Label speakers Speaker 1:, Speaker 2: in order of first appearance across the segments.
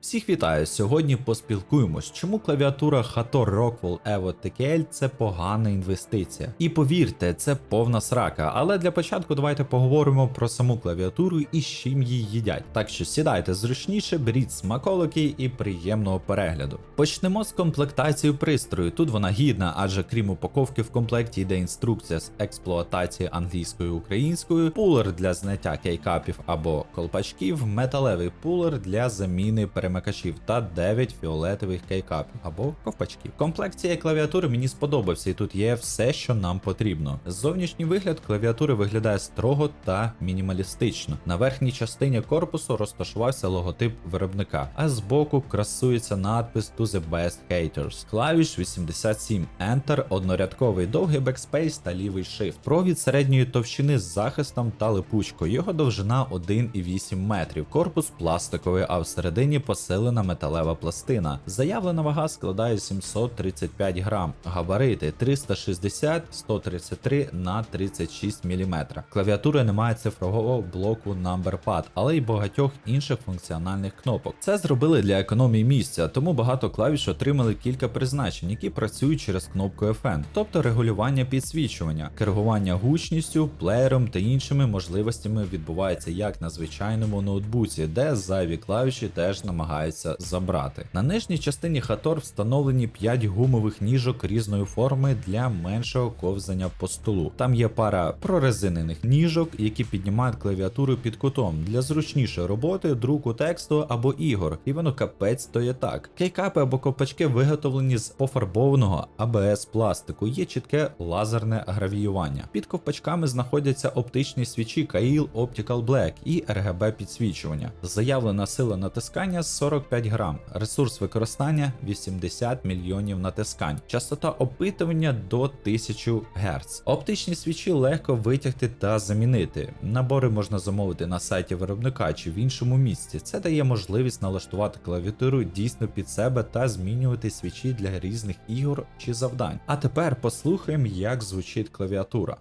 Speaker 1: Всіх вітаю! Сьогодні поспілкуємось, чому клавіатура Hator Rockwell Evo TKL це погана інвестиція. І повірте, це повна срака. Але для початку давайте поговоримо про саму клавіатуру і з чим її їдять. Так що сідайте зручніше, беріть смаколики і приємного перегляду. Почнемо з комплектації пристрою. Тут вона гідна, адже крім упаковки в комплекті йде інструкція з експлуатації англійською українською, пулер для зняття кейкапів або колпачків, металевий пулер для заміни перемикачів та 9 фіолетових кейкапів або ковпачків. Комплект цієї клавіатури мені сподобався, і тут є все, що нам потрібно. Зовнішній вигляд клавіатури виглядає строго та мінімалістично. На верхній частині корпусу розташувався логотип виробника, а збоку красується надпис To the Best Haters. Клавіш 87, Enter, однорядковий довгий бекспейс та лівий shift. Провід середньої товщини з захистом та липучкою. Його довжина 1,8 метрів. Корпус пластиковий, а всередині посилена металева пластина. Заявлена вага складає 735 грам. Габарити 360 133 на 36 мм. Клавіатури не має цифрового блоку NumberPad, але й багатьох інших функціональних кнопок. Це зробили для економії місця, тому багато клавіш отримали кілька призначень, які працюють через кнопку FN, тобто регулювання підсвічування, керування гучністю, плеєром та іншими можливостями відбувається як на звичайному ноутбуці, де зайві клавіші теж намагаються забрати. На нижній частині Хатор встановлені 5 гумових ніжок різної форми для меншого ковзання по столу. Там є пара прорезинених ніжок, які піднімають клавіатуру під кутом для зручнішої роботи, друку тексту або ігор. І воно капець стоїть так. Кейкапи або ковпачки виготовлені з пофарбованого АБС пластику. Є чітке лазерне гравіювання. Під ковпачками знаходяться оптичні свічі Kail Optical Black і RGB підсвічування. Заявлена сила натискання 45 грам, ресурс використання 80 мільйонів натискань, частота опитування до 1000 Гц. Оптичні свічі легко витягти та замінити. Набори можна замовити на сайті виробника чи в іншому місці. Це дає можливість налаштувати клавіатуру дійсно під себе та змінювати свічі для різних ігор чи завдань. А тепер послухаємо, як звучить клавіатура.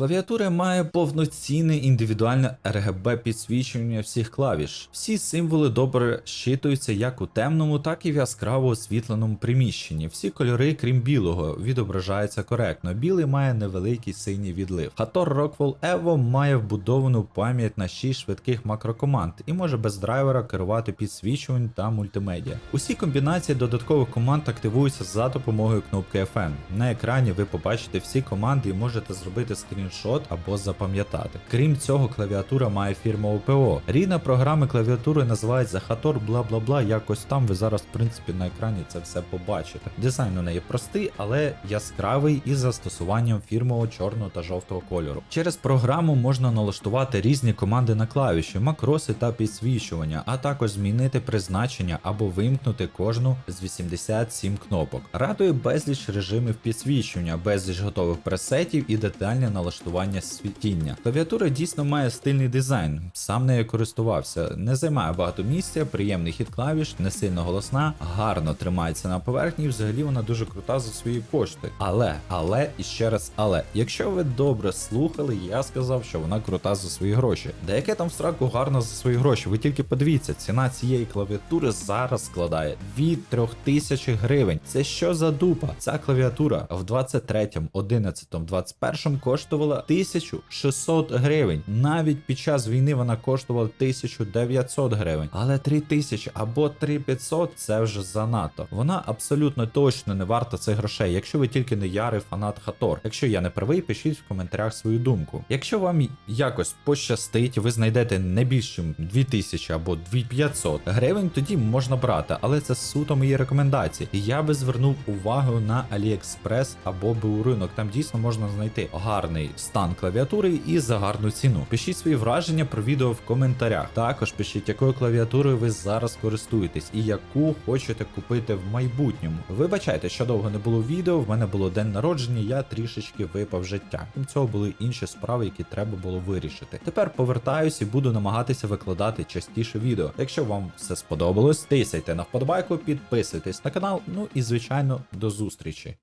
Speaker 1: Клавіатура має повноцінне індивідуальне RGB підсвічування всіх клавіш. Всі символи добре щитуються як у темному, так і в яскраво освітленому приміщенні. Всі кольори, крім білого, відображаються коректно. Білий має невеликий синій відлив. Hator Rockwell Evo має вбудовану пам'ять на 6 швидких макрокоманд і може без драйвера керувати підсвічувань та мультимедіа. Усі комбінації додаткових команд активуються за допомогою кнопки FN. На екрані ви побачите всі команди і можете зробити скріншот або запам'ятати. Крім цього, клавіатура має фірмове ПО. Рідна програми клавіатури називається Hator бла бла бла. Якось там ви зараз, в принципі, на екрані це все побачите. Дизайн у неї простий, але яскравий із застосуванням фірмового чорного та жовтого кольору. Через програму можна налаштувати різні команди на клавіші, макроси та підсвічування, а також змінити призначення або вимкнути кожну з 87 кнопок. Радує безліч режимів підсвічування, безліч готових пресетів і детальне налаштування світіння. Клавіатура дійсно має стильний дизайн, сам нею користувався, не займає багато місця, приємний хід клавіш, не сильно голосна, гарно тримається на поверхні, і взагалі вона дуже крута за свої кошти. Але, але і ще раз, але, якщо ви добре слухали, я сказав, що вона крута за свої гроші. Деяке там в сраку гарно за свої гроші. Ви тільки подивіться, ціна цієї клавіатури зараз складає від 3000 гривень. Це що за дупа? Ця клавіатура в 23, 11, 21 коштувала 1600 гривень. Навіть під час війни вона коштувала 1900 гривень. Але 3000 або 3500 це вже занадто. Вона абсолютно точно не варта цих грошей, якщо ви тільки не ярий фанат Хатор. Якщо я не правий, пишіть в коментарях свою думку. Якщо вам якось пощастить, ви знайдете не більше 2000 або 2500 гривень, тоді можна брати, але це суто мої рекомендації. Я би звернув увагу на AliExpress або БУ ринок. Там дійсно можна знайти гарний стан клавіатури і за гарну ціну. Пишіть свої враження про відео в коментарях. Також пишіть, якою клавіатурою ви зараз користуєтесь і яку хочете купити в майбутньому. Вибачайте, що довго не було відео. В мене було день народження, я трішечки випав життя. Крім цього були інші справи, які треба було вирішити. Тепер повертаюсь і буду намагатися викладати частіше відео. Якщо вам все сподобалось, тисяйте на вподобайку, підписуйтесь на канал. Ну і звичайно, до зустрічі.